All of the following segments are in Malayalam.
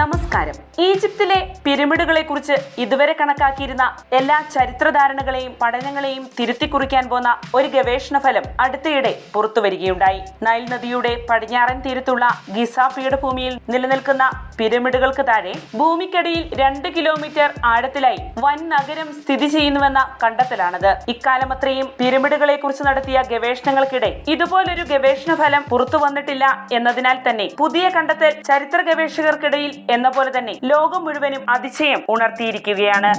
नमस्कार പിരമിഡുകളെ കുറിച്ച് ഇതുവരെ കണക്കാക്കിയിരുന്ന എല്ലാ ചരിത്രധാരണകളെയും പഠനങ്ങളെയും തിരുത്തിക്കുറിക്കാൻ പോന്ന ഒരു ഗവേഷണ ഫലം അടുത്തിടെ പുറത്തുവരികയുണ്ടായി. നൈൽ നദിയുടെ പടിഞ്ഞാറൻ തീരത്തുള്ള ഗിസ പീഠഭൂമിയിൽ നിലനിൽക്കുന്ന പിരമിഡുകൾക്ക് താഴെ ഭൂമിക്കടിയിൽ രണ്ട് കിലോമീറ്റർ ആഴത്തിലായി വൻ നഗരം സ്ഥിതി ചെയ്യുന്നുവെന്ന കണ്ടെത്തലാണത്. ഇക്കാലമത്രയും പിരമിഡുകളെ കുറിച്ച് നടത്തിയ ഗവേഷണങ്ങൾക്കിടെ ഇതുപോലൊരു ഗവേഷണ ഫലം പുറത്തു വന്നിട്ടില്ല എന്നതിനാൽ തന്നെ പുതിയ കണ്ടെത്തൽ ചരിത്ര ഗവേഷകർക്കിടയിൽ എന്ന പോലെ തന്നെ ലോകം മുഴുവനും അതിശയം ഉണർത്തിയിരിക്കുകയാണ്.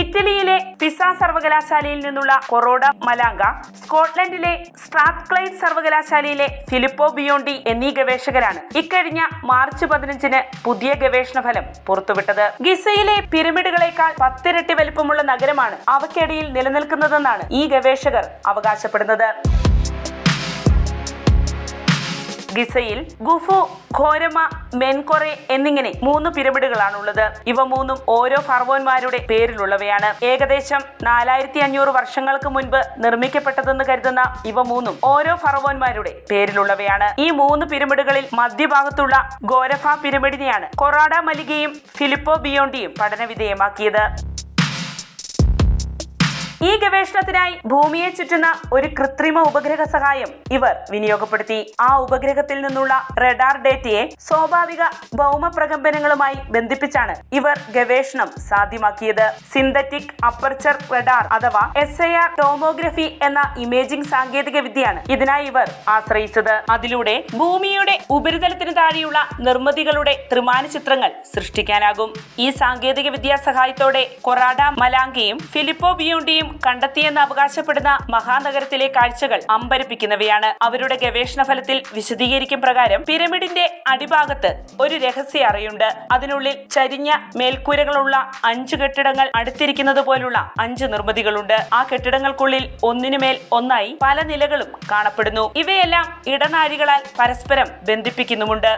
ഇറ്റലിയിലെ പിസ സർവകലാശാലയിൽ നിന്നുള്ള കൊറോഡ മലാങ്ക സ്കോട്ട്ലൻഡിലെ സ്ട്രാത്ക്ലൈഡ് സർവകലാശാലയിലെ ഫിലിപ്പോ ബിയോണ്ടി എന്നീ ഗവേഷകരാണ് ഇക്കഴിഞ്ഞ മാർച്ച് പതിനഞ്ചിന് പുതിയ ഗവേഷണ ഫലം പുറത്തുവിട്ടത്. ഗിസയിലെ പിരമിഡുകളെക്കാൾ പത്തിരട്ടി വലിപ്പമുള്ള നഗരമാണ് അവക്കിടയിൽ നിലനിൽക്കുന്നതെന്നാണ് ഈ ഗവേഷകർ അവകാശപ്പെടുന്നത്. ഗിസയിൽ ഗുഫു ഘോരമ മെൻകൊറെ എന്നിങ്ങനെ മൂന്ന് പിരമിഡുകളാണുള്ളത്. ഇവ മൂന്നും ഓരോ ഫർവോന്മാരുടെ പേരിലുള്ളവയാണ്. ഏകദേശം നാലായിരത്തി അഞ്ഞൂറ് വർഷങ്ങൾക്ക് മുൻപ് നിർമ്മിക്കപ്പെട്ടതെന്ന് കരുതുന്ന ഇവ മൂന്നും ഓരോ ഫറവോന്മാരുടെ പേരിലുള്ളവയാണ്. ഈ മൂന്ന് പിരമിഡുകളിൽ മധ്യഭാഗത്തുള്ള ഗോരഫ പിരമിഡിനെയാണ് കൊറാഡ മലികയും ഫിലിപ്പോ ബിയോണ്ടിയും പഠനവിധേയമാക്കിയത്. ഈ ഗവേഷണത്തിനായി ഭൂമിയെ ചുറ്റുന്ന ഒരു കൃത്രിമ ഉപഗ്രഹ സഹായം ഇവർ വിനിയോഗപ്പെടുത്തി. ആ ഉപഗ്രഹത്തിൽ നിന്നുള്ള റഡാർ ഡേറ്റയെ സ്വാഭാവിക ഭൗമ പ്രകമ്പനങ്ങളുമായി ബന്ധിപ്പിച്ചാണ് ഇവർ ഗവേഷണം സാധ്യമാക്കിയത്. സിന്തറ്റിക് അപ്പർച്ചർ റഡാർ അഥവാ എസ് ഐ ആർ ടോമോഗ്രഫി എന്ന ഇമേജിംഗ് സാങ്കേതിക വിദ്യയാണ് ഇതിനായി ഇവർ ആശ്രയിച്ചത്. അതിലൂടെ ഭൂമിയുടെ ഉപരിതലത്തിന് താഴെയുള്ള നിർമ്മിതികളുടെ ത്രിമാന ചിത്രങ്ങൾ സൃഷ്ടിക്കാനാകും. ഈ സാങ്കേതിക വിദ്യാ സഹായത്തോടെ കൊറാഡ മലാങ്കയും ഫിലിപ്പോ ബിയോണ്ടിയും കണ്ടെത്തിയെന്ന് അവകാശപ്പെടുന്ന മഹാനഗരത്തിലെ കാഴ്ചകൾ അമ്പരപ്പിക്കുന്നവയാണ്. അവരുടെ ഗവേഷണ ഫലത്തിൽ വിശദീകരിക്കും പ്രകാരം പിരമിഡിന്റെ അടിഭാഗത്ത് ഒരു രഹസ്യ അറയുണ്ട്. അതിനുള്ളിൽ ചരിഞ്ഞ മേൽക്കൂരകളുള്ള അഞ്ച് കെട്ടിടങ്ങൾ അടുത്തിരിക്കുന്നത് പോലുള്ള അഞ്ച് നിർമ്മിതികളുണ്ട്. ആ കെട്ടിടങ്ങൾക്കുള്ളിൽ ഒന്നിനുമേൽ ഒന്നായി പല നിലകളും കാണപ്പെടുന്നു. ഇവയെല്ലാം ഇടനാഴികളാൽ പരസ്പരം ബന്ധിപ്പിക്കുന്നുമുണ്ട്.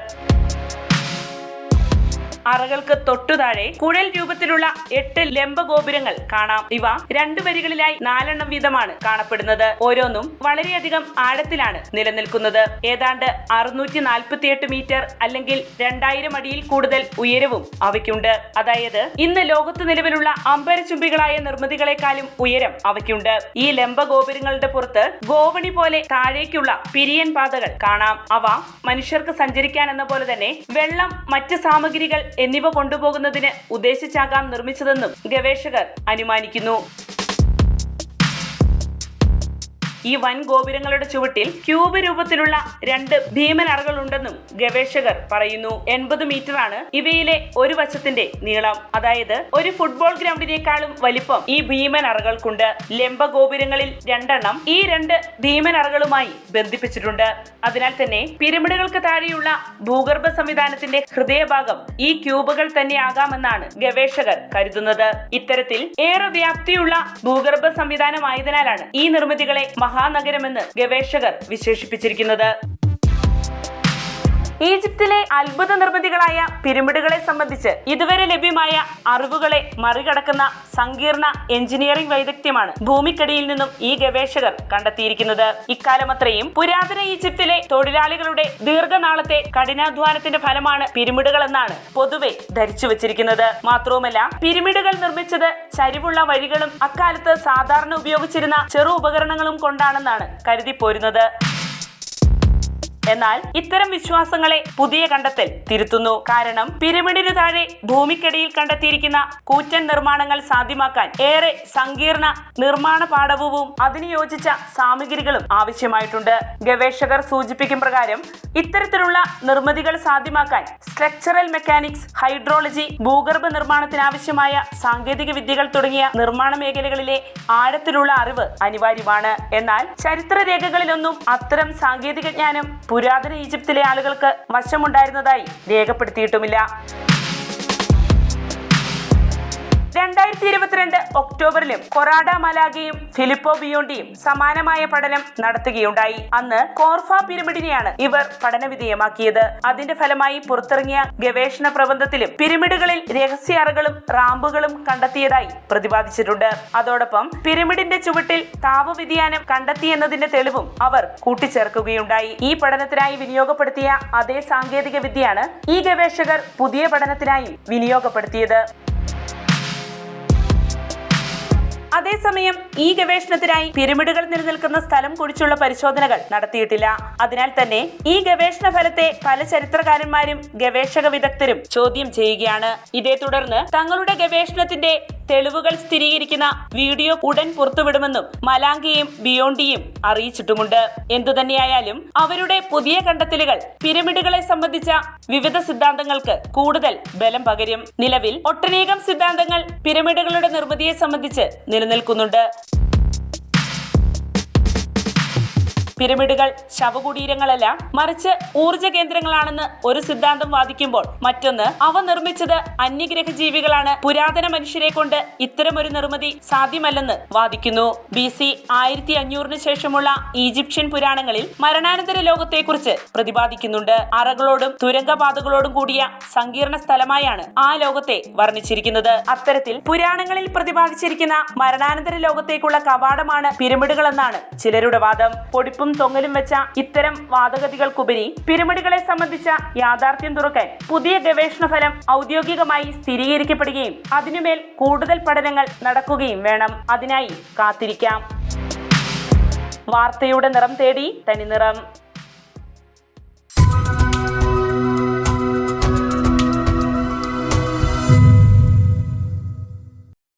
അറകൾക്ക് തൊട്ടു താഴെ കുഴൽ രൂപത്തിലുള്ള എട്ട് ലംബ ഗോപുരങ്ങൾ കാണാം. ഇവ രണ്ടു വരികളിലായി നാലെണ്ണം വീതമാണ് കാണപ്പെടുന്നത്. ഓരോന്നും വളരെയധികം ആഴത്തിലാണ് നിലനിൽക്കുന്നത്. ഏതാണ്ട് അറുന്നൂറ്റി നാൽപ്പത്തിയെട്ട് മീറ്റർ അല്ലെങ്കിൽ രണ്ടായിരം അടിയിൽ കൂടുതൽ ഉയരവും അവയ്ക്കുണ്ട്. അതായത് ഇന്ന് ലോകത്ത് നിലവിലുള്ള അമ്പരചുംബികളായ നിർമ്മിതികളെക്കാളും ഉയരം അവയ്ക്കുണ്ട്. ഈ ലംബ ഗോപുരങ്ങളുടെ പുറത്ത് ഗോവണി പോലെ താഴേക്കുള്ള പിരിയൻ പാതകൾ കാണാം. അവ മനുഷ്യർക്ക് സഞ്ചരിക്കാൻ എന്ന പോലെ തന്നെ വെള്ളം മറ്റ് സാമഗ്രികൾ എന്നിവ കൊണ്ടുപോകുന്നതിന് ഉദ്ദേശിച്ചാകാം നിർമ്മിച്ചതെന്നും ഗവേഷകർ അനുമാനിക്കുന്നു. ഈ വൻ ഗോപുരങ്ങളുടെ ചുവട്ടിൽ ക്യൂബ് രൂപത്തിലുള്ള രണ്ട് ഭീമൻ അറകളുണ്ടെന്നും ഗവേഷകർ പറയുന്നു. എൺപത് ആണ്. ഇവയിലെ ഒരു വശത്തിന്റെ നീളം. അതായത് ഒരു ഫുട്ബോൾ ഗ്രൗണ്ടിനേക്കാളും വലിപ്പം ഈ ഭീമൻ അറകൾക്കുണ്ട് ലംബ ഗോപുരങ്ങളിൽ രണ്ടെണ്ണം ഈ രണ്ട് ഭീമൻ അറകളുമായി ബന്ധിപ്പിച്ചിട്ടുണ്ട്. അതിനാൽ തന്നെ പിരമിഡുകൾക്ക് താഴെയുള്ള ഭൂഗർഭ സംവിധാനത്തിന്റെ ഹൃദയഭാഗം ഈ ക്യൂബുകൾ തന്നെയാകാമെന്നാണ് ഗവേഷകർ കരുതുന്നത്. ഇത്തരത്തിൽ ഏറെ വ്യാപ്തിയുള്ള ഭൂഗർഭ സംവിധാനമായതിനാലാണ് ഈ നിർമ്മിതികളെ മഹാനഗരമെന്ന് ഗവേഷകർ വിശേഷിപ്പിച്ചിരിക്കുന്നത്. ഈജിപ്തിലെ അത്ഭുത നിർമ്മിതികളായ പിരമിഡുകളെ സംബന്ധിച്ച് ഇതുവരെ ലഭ്യമായ അറിവുകളെ മറികടക്കുന്ന സങ്കീർണ എഞ്ചിനീയറിംഗ് വൈദഗ്ധ്യമാണ് ഭൂമിക്കടിയിൽ നിന്നും ഈ ഗവേഷകർ കണ്ടെത്തിയിരിക്കുന്നത്. ഇക്കാലമത്രയും പുരാതന ഈജിപ്തിലെ തൊഴിലാളികളുടെ ദീർഘനാളത്തെ കഠിനാധ്വാനത്തിന്റെ ഫലമാണ് പിരമിഡുകൾ എന്നാണ് പൊതുവെ ധരിച്ചു വച്ചിരിക്കുന്നത്. മാത്രവുമല്ല പിരമിഡുകൾ നിർമ്മിച്ചത് ചരിവുള്ള വഴികളും അക്കാലത്ത് സാധാരണ ഉപയോഗിച്ചിരുന്ന ചെറു ഉപകരണങ്ങളും കൊണ്ടാണെന്നാണ് കരുതിപ്പോരുന്നത്. എന്നാൽ ഇത്തരം വിശ്വാസങ്ങളെ പുതിയ കണ്ടെത്തൽ തിരുത്തുന്നു. കാരണം പിരമിഡിന് താഴെ ഭൂമിക്കടിയിൽ കണ്ടെത്തിയിരിക്കുന്ന കൂറ്റൻ നിർമ്മാണങ്ങൾ സാധ്യമാക്കാൻ ഏറെ സങ്കീർണ നിർമ്മാണ പാഠവും അതിന് യോജിച്ച സാമഗ്രികളും ആവശ്യമായിട്ടുണ്ട്. ഗവേഷകർ സൂചിപ്പിക്കും പ്രകാരം ഇത്തരത്തിലുള്ള നിർമ്മിതികൾ സാധ്യമാക്കാൻ സ്ട്രക്ചറൽ മെക്കാനിക്സ് ഹൈഡ്രോളജി ഭൂഗർഭ നിർമ്മാണത്തിനാവശ്യമായ സാങ്കേതിക വിദ്യകൾ തുടങ്ങിയ നിർമ്മാണ മേഖലകളിലെ ആഴത്തിലുള്ള അറിവ് അനിവാര്യമാണ്. എന്നാൽ ചരിത്രരേഖകളിലൊന്നും അത്തരം സാങ്കേതിക ജ്ഞാനം പുരാതന ഈജിപ്തിലെ ആളുകൾക്ക് വശമുണ്ടായിരുന്നതായി രേഖപ്പെടുത്തിയിട്ടുമില്ല. രണ്ടായിരത്തി ഇരുപത്തിരണ്ട് ഒക്ടോബറിലും കൊറാഡ മലാഗയും ഫിലിപ്പോ ബിയോണ്ടിയും സമാനമായ പഠനം നടത്തുകയുണ്ടായി. അന്ന് കോർഫ പിരമിഡിനെയാണ് ഇവർ പഠനവിധേയമാക്കിയത്. അതിന്റെ ഫലമായി പുറത്തിറങ്ങിയ ഗവേഷണ പ്രബന്ധത്തിലും പിരമിഡുകളിൽ രഹസ്യ അറകളും റാമ്പുകളും കണ്ടെത്തിയതായി പ്രതിപാദിച്ചിട്ടുണ്ട്. അതോടൊപ്പം പിരമിഡിന്റെ ചുവട്ടിൽ താപവ്യതിയാനം കണ്ടെത്തിയെന്നതിന്റെ തെളിവും അവർ കൂട്ടിച്ചേർക്കുകയുണ്ടായി. ഈ പഠനത്തിനായി വിനിയോഗപ്പെടുത്തിയ അതേ സാങ്കേതിക വിദ്യയാണ് ഈ ഗവേഷകർ പുതിയ പഠനത്തിനായി വിനിയോഗപ്പെടുത്തിയത്. അതേസമയം ഈ ഗവേഷണത്തിനായി പിരമിഡുകൾ നിലനിൽക്കുന്ന സ്ഥലം കുറിച്ചുള്ള പരിശോധനകൾ നടത്തിയിട്ടില്ല. അതിനാൽ തന്നെ ഈ ഗവേഷണ ഫലത്തെ പല ചരിത്രകാരന്മാരും ഗവേഷക വിദഗ്ധരും ചോദ്യം ചെയ്യുകയാണ്. ഇതേ തുടർന്ന് തങ്ങളുടെ ഗവേഷണത്തിന്റെ തെളിവുകൾ സ്ഥിരീകരിക്കുന്ന വീഡിയോ ഉടൻ പുറത്തുവിടുമെന്നും മലാങ്കയും ബിയോണ്ടിയും അറിയിച്ചിട്ടുമുണ്ട്. എന്തുതന്നെയായാലും അവരുടെ പുതിയ കണ്ടെത്തലുകൾ പിരമിഡുകളെ സംബന്ധിച്ച വിവിധ സിദ്ധാന്തങ്ങൾക്ക് കൂടുതൽ ബലം പകരും. നിലവിൽ ഒട്ടനേകം സിദ്ധാന്തങ്ങൾ പിരമിഡുകളുടെ നിർമ്മിതിയെ സംബന്ധിച്ച് നിലനിൽക്കുന്നുണ്ട്. പിരമിഡുകൾ ശവകുടീരങ്ങളല്ല മറിച്ച് ഊർജ കേന്ദ്രങ്ങളാണെന്ന് ഒരു സിദ്ധാന്തം വാദിക്കുമ്പോൾ മറ്റൊന്ന് അവ നിർമ്മിച്ചത് അന്യഗ്രഹ ജീവികളാണ് പുരാതന മനുഷ്യരെ കൊണ്ട് ഇത്തരമൊരു നിർമ്മിതി സാധ്യമല്ലെന്ന് വാദിക്കുന്നു. ബി സി ആയിരത്തി അഞ്ഞൂറിന് ശേഷമുള്ള ഈജിപ്ഷ്യൻ പുരാണങ്ങളിൽ മരണാനന്തര ലോകത്തെക്കുറിച്ച് പ്രതിപാദിക്കുന്നുണ്ട്. അറകളോടും തുരങ്കപാതകളോടും കൂടിയ സങ്കീർണ സ്ഥലമായാണ് ആ ലോകത്തെ വർണിച്ചിരിക്കുന്നത്. അത്തരത്തിൽ പുരാണങ്ങളിൽ പ്രതിപാദിച്ചിരിക്കുന്ന മരണാനന്തര ലോകത്തേക്കുള്ള കവാടമാണ് പിരമിഡുകളെന്നാണ് ചിലരുടെ വാദം. പൊടിപ്പും തൊങ്ങലും വെച്ച ഇത്തരം വാദഗതികൾക്കുപരി പിരമിഡുകളെ സംബന്ധിച്ച യാഥാർത്ഥ്യം തുറക്കാൻ പുതിയ ഗവേഷണ ഫലം ഔദ്യോഗികമായി സ്ഥിരീകരിക്കപ്പെടുകയും അതിനുമേൽ കൂടുതൽ പഠനങ്ങൾ നടക്കുകയും വേണം. അതിനായി കാത്തിരിക്കാം. വാർത്തയുടെ നിറം തേടി തനി നിറം.